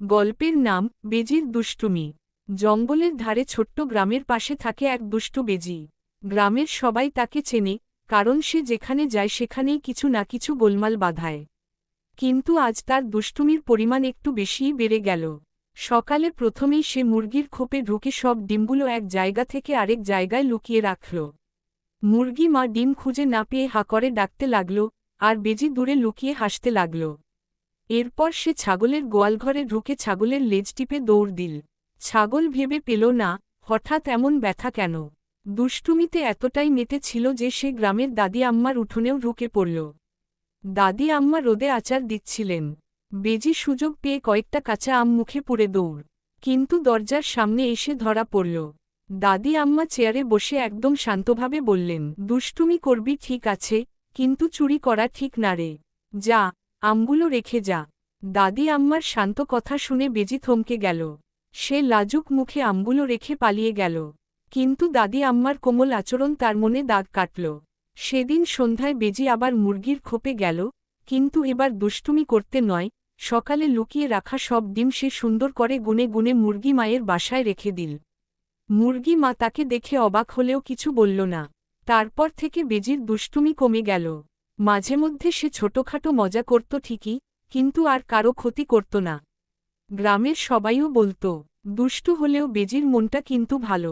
গল্পের নাম বেজির দুষ্টুমি। জঙ্গলের ধারে ছোট্ট গ্রামের পাশে থাকে এক দুষ্টু বেজি। গ্রামের সবাই তাকে চেনে, কারণ সে যেখানে যায় সেখানেই কিছু না কিছু গোলমাল বাধায়। কিন্তু আজ তার দুষ্টুমির পরিমাণ একটু বেশিই বেড়ে গেল। সকালে প্রথমেই সে মুরগির খোপে ঢুকে সব ডিমগুলো এক জায়গা থেকে আরেক জায়গায় লুকিয়ে রাখল। মুরগি মা ডিম খুঁজে না পেয়ে হা করে ডাকতে লাগল, আর বেজি দূরে লুকিয়ে হাসতে লাগল। এরপর সে ছাগলের গোয়ালঘরে ঢুকে ছাগলের লেজ টিপে দৌড় দিল। ছাগল ভেবে পেল, না, হঠাৎ এমন ব্যথা কেন? দুষ্টুমিতে এতটাই মেতে ছিল যে সে গ্রামের দাদি আম্মার উঠোনেও ঢুকে পড়ল। দাদি আম্মা রোদে আচার দিচ্ছিলেন। বেজি সুযোগ পেয়ে কয়েকটা কাঁচা আম মুখে পুড়ে দৌড়। কিন্তু দরজার সামনে এসে ধরা পড়ল। দাদি আম্মা চেয়ারে বসে একদম শান্তভাবে বললেন, দুষ্টুমি করবি ঠিক আছে, কিন্তু চুরি করা ঠিক না রে। যা আমগুলো রেখে যা। দাদি আম্মার শান্ত কথা শুনে বেজি থমকে গেল। সে লাজুক মুখে আমগুলো রেখে পালিয়ে গেল। কিন্তু দাদি আম্মার কোমল আচরণ তার মনে দাগ কাটল। সেদিন সন্ধ্যায় বেজি আবার মুরগির খোপে গেল, কিন্তু এবার দুষ্টুমি করতে নয়, সকালে লুকিয়ে রাখা সব ডিম সে সুন্দর করে গুনে গুনে মুরগি মায়ের বাসায় রেখে দিল। মুরগি মা তাকে দেখে অবাক হলেও কিছু বলল না। তারপর থেকে বেজির দুষ্টুমি কমে গেল। মাঝে মধ্যে সে ছোটখাটো মজা করত ঠিকই, কিন্তু আর কারও ক্ষতি করত না। গ্রামের সবাইও বলত, দুষ্টু হলেও বেজির মনটা কিন্তু ভালো।